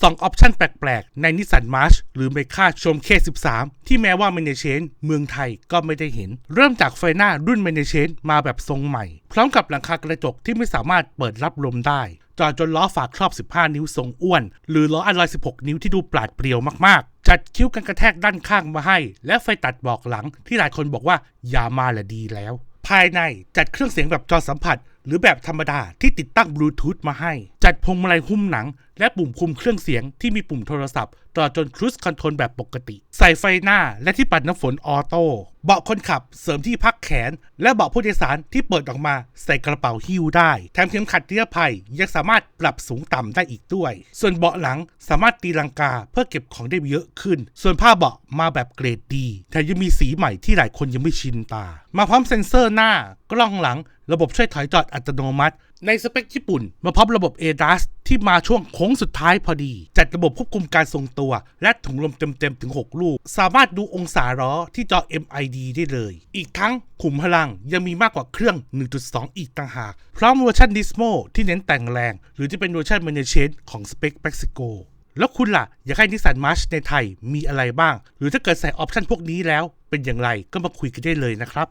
2 ออปชันแปลกๆ ในนิสสันมาร์ชหรือเมค่าชม K13 ที่แม้ว่า m a n เชนเมืองไทยก็ไม่ได้เห็น เริ่มจากไฟหน้ารุ่น m a n เชนมาแบบทรงใหม่ พร้อมกับหลังคากระจกที่ไม่สามารถเปิดรับลมได้จอดจนล้อฝากครอบ 15 นิ้วทรงอ้วน หรือล้ออัลลอย 16 นิ้วที่ดูปราดเปรียวมากๆ จัดคิ้วกันกระแทกด้านข้างมาให้ และไฟตัดบอกหลังที่หลายคนบอกว่าอย่ามาละดีแล้ว ภายในจัดเครื่องเสียงแบบจอสัมผัส หรือแบบธรรมดาที่ติดตั้งบลูทูธมาให้ จัดพวงมาลัยหุ้มหนัง และปุ่มคุมเครื่องเสียงที่มีปุ่มโทรศัพท์ตลอดจนครู i คอนโทรลแบบปกติ ใส่ไฟหน้าและที่ปัดน้ำฝนออโต้เบาะคนขับเสริมที่พักแขน และเบาะผู้โดยสารที่เปิดออกมาใส่กระเป๋าหิ้วได้ แถมเข็มขัดนิรภัยยังสามารถปรับสูงต่ำได้อีกด้วย ส่วนเบาะหลังสามารถตีลังกาเพื่อเก็บของได้เยอะขึ้น ส่วนผ้าเบาะมาแบบเกรดดีแถมยังมีสีใหม่ที่หลายคนยังไม่ชินตา มาพร้อมเซ็นเซอร์หน้ากล้องหลัง ระบบช่วยถอยจอดอัตโนมัติ ในสเปคญี่ปุ่น มาพร้อมระบบ ADAS ที่มาช่วงโค้งสุดท้ายพอดี จัดระบบควบคุมการทรงตัว และถุงลมเต็มๆ ถึง 6 ลูก สามารถดูองศาล้อที่จอ MID ได้เลย อีกทั้งขุมพลังยังมีมากกว่าเครื่อง 1.2 อีกต่างหาก พร้อมเวอร์ชัน Nismo ที่เน้นแต่งแรง หรือจะเป็นเวอร์ชัน m a n a g e ของสเปค Mexico แล้วคุณล่ะ อยากให้นิสสันมาร์ชในไทยมีอะไรบ้าง หรือถ้าเกิดใส่ออปชันพวกนี้แล้วเป็นอย่างไรก็มาคุยกันได้เลยนะครับ